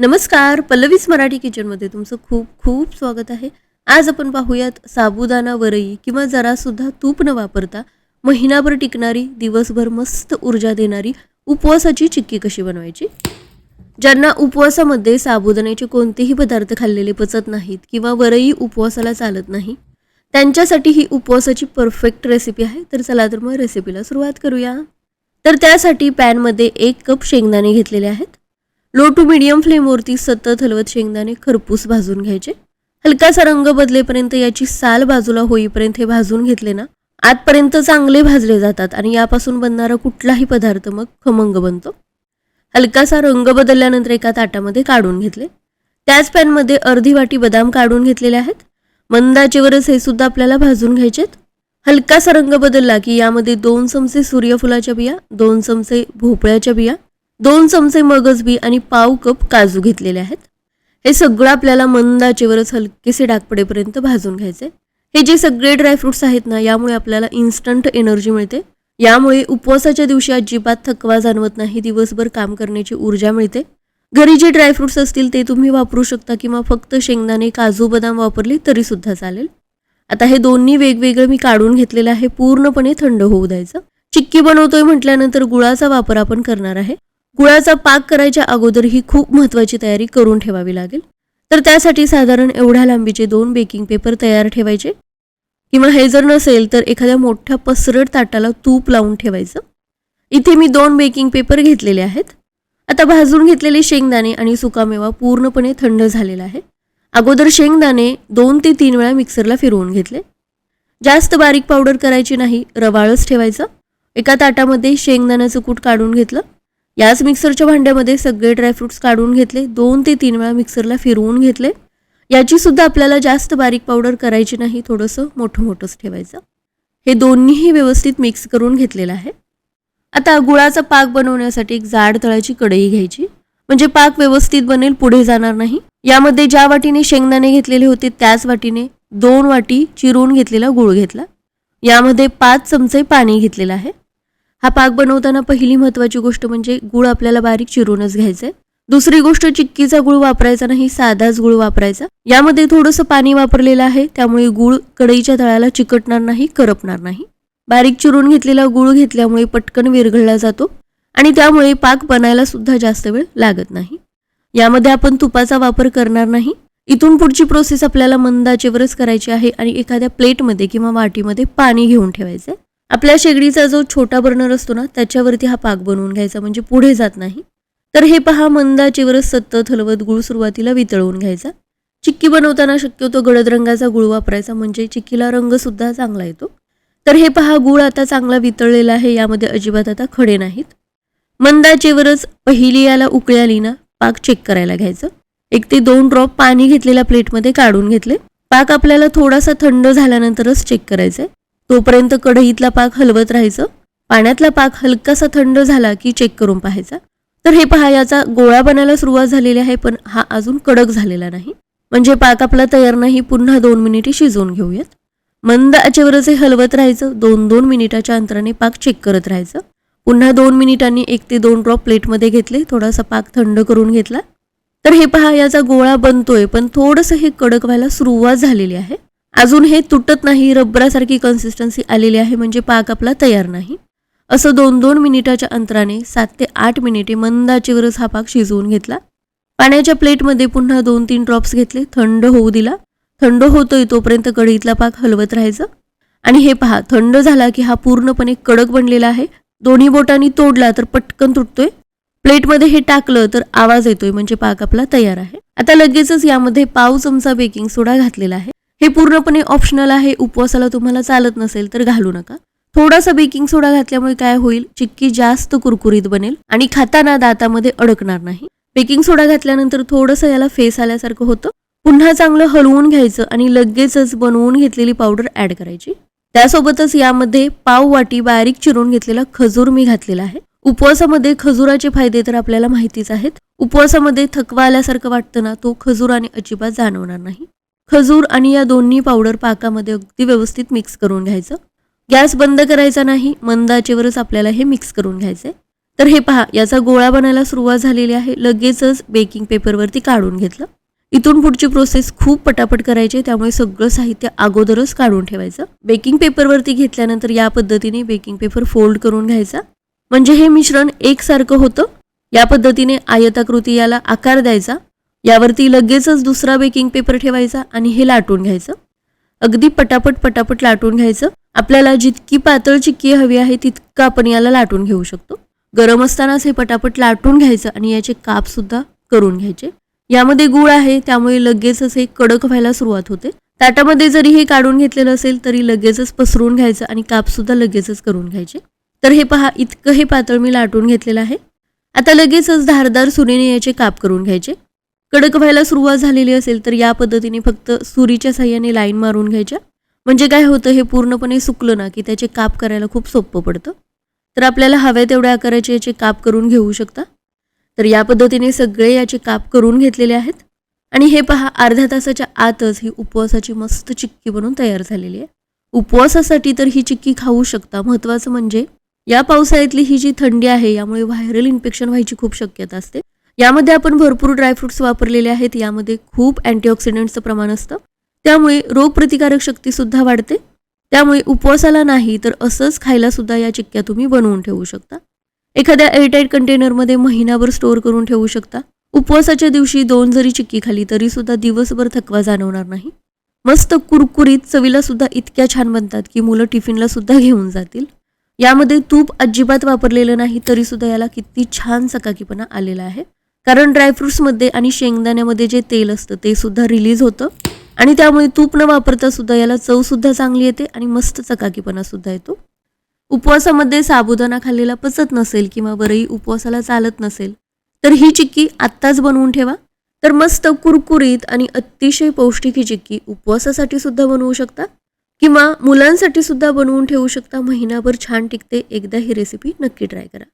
नमस्कार पल्लवीस मराठी किचनमध्ये तुमचं खूप खूप स्वागत आहे. आज आपण पाहूयात साबुदाणा वरई किंवा जरासुद्धा तूप न वापरता महिनाभर टिकणारी दिवसभर मस्त ऊर्जा देणारी उपवासाची चिक्की कशी बनवायची? ज्यांना उपवासामध्ये साबुदाण्याचे कोणतेही पदार्थ खाल्लेले पचत नाहीत किंवा वरई उपवासाला चालत नाही त्यांच्यासाठी ही उपवासाची परफेक्ट रेसिपी आहे. तर चला तर मग रेसिपीला सुरुवात करूया. तर त्यासाठी पॅनमध्ये एक कप शेंगदाणे घेतलेले आहेत. लो टू मिडियम फ्लेमवरती सतत हलवत शेंगदाणे खरपूस भाजून घ्यायचे. हलकासा रंग बदलेपर्यंत याची साल बाजूला होईपर्यंत हे भाजून घेतले ना आतपर्यंत चांगले भाजले जातात आणि यापासून बनणारा कुठलाही पदार्थ मग खमंग बनतो. हलकासा रंग बदलल्यानंतर एका ताटामध्ये काढून घेतले. त्याच पॅनमध्ये अर्धी वाटी बदाम काढून घेतलेले आहेत. मंदाचेवरच हे सुद्धा आपल्याला भाजून घ्यायचेत. हलकासा रंग बदलला की यामध्ये दोन चमचे सूर्यफुलाच्या बिया दोन चमचे भोपळ्याच्या बिया दोन चमचे मगजबी आणि पाव कप काजू घेतलेले आहेत. हे सगळं आपल्याला मंदाचेवरच हलकेसे डागपडेपर्यंत भाजून घ्यायचे हे जे सगळे ड्रायफ्रुट्स आहेत ना यामुळे आपल्याला इन्स्टंट एनर्जी मिळते. यामुळे उपवासाच्या दिवशी अजिबात थकवा जाणवत नाही दिवसभर काम करण्याची ऊर्जा मिळते. घरी जे ड्रायफ्रुट्स असतील ते तुम्ही वापरू शकता किंवा फक्त शेंगदाणे काजू बदाम वापरले तरी सुद्धा चालेल. आता हे दोन्ही वेगवेगळं मी काढून घेतलेलं आहे पूर्णपणे थंड होऊ द्यायचं. चिक्की बनवतोय म्हटल्यानंतर गुळाचा वापर आपण करणार आहे. गुळाचा पाक करायच्या अगोदर ही खूप महत्त्वाची तयारी करून ठेवावी लागेल. तर त्यासाठी साधारण एवढ्या लांबीचे दोन बेकिंग पेपर तयार ठेवायचे. किंवा हे जर नसेल तर एखाद्या मोठ्या पसरट ताटाला तूप लावून ठेवायचं. इथे मी दोन बेकिंग पेपर घेतलेले आहेत. आता भाजून घेतलेले शेंगदाणे आणि सुकामेवा पूर्णपणे थंड झालेला आहे. अगोदर शेंगदाणे दोन ते तीन वेळा मिक्सरला फिरवून घेतले. जास्त बारीक पावडर करायची नाही रवाळच ठेवायचं. एका ताटामध्ये शेंगदाण्याचं कूट काढून घेतलं. याच मिक्सरच्या भांड्यामध्ये सगळे ड्रायफ्रुट्स काढून घेतले. दोन ते तीन वेळा मिक्सरला फिरवून घेतले. याची सुद्धा आपल्याला जास्त बारीक पावडर करायची नाही. थोडंसं मोठं मोठंच ठेवायचं. हे दोन्हीही व्यवस्थित मिक्स करून घेतलेलं आहे. आता गुळाचा पाक बनवण्यासाठी एक जाड तळाची कढई घ्यायची. म्हणजे पाक व्यवस्थित बनेल पुढे जाणार नाही. यामध्ये ज्या वाटीने शेंगदाणे घेतलेले होते त्याच वाटीने दोन वाटी चिरून घेतलेला गुळ घेतला. यामध्ये पाच चमचे पाणी घेतलेलं आहे. हा पाक बनवताना पहिली महत्त्वाची गोष्ट म्हणजे गूळ आपल्याला बारीक चिरूनच घ्यायचं आहे दुसरी गोष्ट चिक्कीचा गुळ वापरायचा नाही साधाच गुळ वापरायचा. यामध्ये थोडंसं पाणी वापरलेलं आहे त्यामुळे गुळ कढईच्या तळाला चिकटणार नाही करपणार नाही. बारीक चिरून घेतलेला गुळ घेतल्यामुळे पटकन विरघळला जातो आणि त्यामुळे पाक बनायला सुद्धा जास्त वेळ लागत नाही. यामध्ये आपण तुपाचा वापर करणार नाही. इथून पुढची प्रोसेस आपल्याला मंदाचेवरच करायची आहे आणि एखाद्या प्लेटमध्ये किंवा वाटीमध्ये पाणी घेऊन ठेवायचं आपल्या शेगडीचा जो छोटा बर्नर असतो ना त्याच्यावरती हा पाक बनवून घ्यायचा म्हणजे पुढे जात नाही. तर हे पहा मंदाचेवरच सतत हलवत गुळ सुरुवातीला वितळवून घ्यायचा. चिक्की बनवताना शक्यतो गडद रंगाचा गुळ वापरायचा म्हणजे चिक्कीला रंग सुद्धा चांगला येतो. तर हे पहा गुळ आता चांगला वितळलेला आहे यामध्ये अजिबात आता खडे नाहीत. मंदाचेवरच पहिली याला उकळी आली ना पाक चेक करायला घ्यायचं. एक ते दोन ड्रॉप पाणी घेतलेल्या प्लेटमध्ये काढून घेतले. पाक आपल्याला थोडासा थंड झाल्यानंतरच चेक करायचा आहे तोपर्यंत कढईतला पाक हलवत राहायचं. पाण्यातला पाक हलकासा थंड झाला की चेक करून पाहायचा. तर हे पहा याचा गोळा बनायला सुरुवात झालेली आहे पण हा अजून कडक झालेला नाही. म्हणजे पाक आपला तयार नाही पुन्हा दोन मिनिटे शिजवून घेऊयात. मंद आचेवरच हे हलवत राहायचं दोन दोन मिनिटाच्या अंतराने पाक चेक करत राहायचं. पुन्हा दोन मिनिटांनी एक ते दोन ड्रॉप प्लेटमध्ये घेतले थोडासा पाक थंड करून घेतला. तर हे पहा याचा गोळा बनतोय पण थोडंसं हे कडक व्हायला सुरुवात झालेली आहे. अजून हे तुटत नाही रबरासारखी कन्सिस्टन्सी आलेली आहे म्हणजे पाक आपला तयार नाही. असं दोन दोन मिनिटाच्या अंतराने सात ते आठ मिनिटे मंदाचेवरच हा पाक शिजवून घेतला. पाण्याच्या प्लेटमध्ये पुन्हा दोन तीन ड्रॉप्स घेतले थंड होऊ दिला. थंड होतोय तोपर्यंत कढईतला पाक हलवत राहायचं. आणि हे पहा थंड झाला की हा पूर्णपणे कडक बनलेला आहे. दोन्ही बोटांनी तोडला तर पटकन तुटतोय. प्लेटमध्ये हे टाकलं तर आवाज येतोय म्हणजे पाक आपला तयार आहे. आता लगेचच यामध्ये पाव चमचा बेकिंग सोडा घातलेला आहे. हे पूर्णपणे ऑप्शनल आहे उपवासाला तुम्हाला चालत नसेल तर घालू नका. थोडासा बेकिंग सोडा घातल्यामुळे काय होईल? चिक्की जास्त कुरकुरीत बनेल आणि खाताना दातामध्ये अडकणार नाही. बेकिंग सोडा घातल्यानंतर थोडंसं याला फेस आल्यासारखं होतं. पुन्हा चांगलं हलवून घ्यायचं आणि लगेचच बनवून घेतलेली पावडर ऍड करायची. त्यासोबतच यामध्ये पाव वाटी बारीक चिरून घेतलेला खजूर मी घातलेला आहे. उपवासामध्ये खजुराचे फायदे तर आपल्याला माहितीच आहेत. उपवासामध्ये थकवा आल्यासारखं वाटतं ना तो खजुराने अजिबात जाणवणार नाही. खजूर आणि या दोन्ही पावडर पाकामध्ये अगदी व्यवस्थित मिक्स करून घ्यायचं. गॅस बंद करायचा नाही मंदाचेवरच आपल्याला हे मिक्स करून घ्यायचे तर हे पहा याचा गोळा बनायला सुरुवात झालेली आहे. लगेचच बेकिंग पेपरवरती काढून घेतलं. इथून पुढची प्रोसेस खूप पटापट करायची आहे, त्यामुळे सगळं साहित्य अगोदरच काढून ठेवायचं. बेकिंग पेपरवरती घेतल्यानंतर या पद्धतीने बेकिंग पेपर फोल्ड करून घ्यायचा. म्हणजे हे मिश्रण एकसारखं होतं. या पद्धतीने आयताकृती याला आकार द्यायचा. यावरती लगेचच दुसरा बेकिंग पेपर ठेवायचा आणि हे लाटून घ्यायचं. अगदी पटापट पटापट लाटून घ्यायचं. आपल्याला जितकी पातळ चिक्की हवी आहे तितकं आपण याला लाटून घेऊ शकतो. गरम असतानाच हे पटापट लाटून घ्यायचं आणि याचे काप सुद्धा करून घ्यायचे. यामध्ये गूळ आहे त्यामुळे लगेचच हे कडक व्हायला सुरुवात होते. ताटामध्ये जरी हे काढून घेतलेलं असेल तरी लगेचच पसरून घ्यायचं आणि काप सुद्धा लगेचच करून घ्यायचे. तर हे पहा इतकं हे पातळ मी लाटून घेतलेलं आहे. आता लगेचच धारदार सुरीने याचे काप करून घ्यायचे. कडक व्हायला सुरुवात झालेली असेल तर या पद्धतीने फक्त सुरीच्या साह्याने लाईन मारून घ्यायच्या. म्हणजे काय होतं हे पूर्णपणे सुकलं ना की त्याचे काप करायला खूप सोपं पडतं. तर आपल्याला हव्या तेवढ्या आकाराचे याचे काप करून घेऊ शकता. तर या पद्धतीने सगळे याचे काप करून घेतलेले आहेत. आणि हे पहा अर्ध्या तासाच्या आतच ही उपवासाची मस्त चिक्की बनवून तयार झालेली आहे. उपवासासाठी तर ही चिक्की खाऊ शकता. महत्त्वाचं म्हणजे या पावसाळ्यातली ही जी थंडी आहे यामुळे व्हायरल इन्फेक्शन व्हायची खूप शक्यता असते. यामध्ये आपण भरपूर ड्रायफ्रुट्स वापरलेले आहेत. यामध्ये खूप अँटीऑक्सिडंटचं प्रमाण असतं. त्यामुळे रोगप्रतिकारक शक्तीसुद्धा वाढते. त्यामुळे उपवासाला नाही तर असंच खायलासुद्धा या चिक्क्या तुम्ही बनवून ठेवू शकता. एखाद्या एअरटाईट कंटेनरमध्ये महिनाभर स्टोअर करून ठेवू शकता. उपवासाच्या दिवशी दोन जरी चिक्की खाली तरीसुद्धा दिवसभर थकवा जाणवणार नाही. मस्त कुरकुरीत चवीला सुद्धा इतक्या छान बनतात की मुलं टिफिनला सुद्धा घेऊन जातील. यामध्ये तूप अजिबात वापरलेलं नाही तरीसुद्धा याला किती छान सकाकीपणा आलेला आहे. कारण ड्रायफ्रुट्समध्ये आणि शेंगदाण्यामध्ये जे तेल असतं ते सुद्धा रिलीज होतं. आणि त्यामुळे तूप न वापरता सुद्धा याला चव सुद्धा चांगली येते आणि मस्त चकाकीपणा सुद्धा येतो. उपवासामध्ये साबुदाणा खाल्लेला पचत नसेल किंवा बरंही उपवासाला चालत नसेल तर ही चिक्की आत्ताच बनवून ठेवा. तर मस्त कुरकुरीत आणि अतिशय पौष्टिक ही चिक्की उपवासासाठी सुद्धा बनवू शकता किंवा मुलांसाठी सुद्धा बनवून ठेवू शकता. महिनाभर छान टिकते. एकदा ही रेसिपी नक्की ट्राय करा.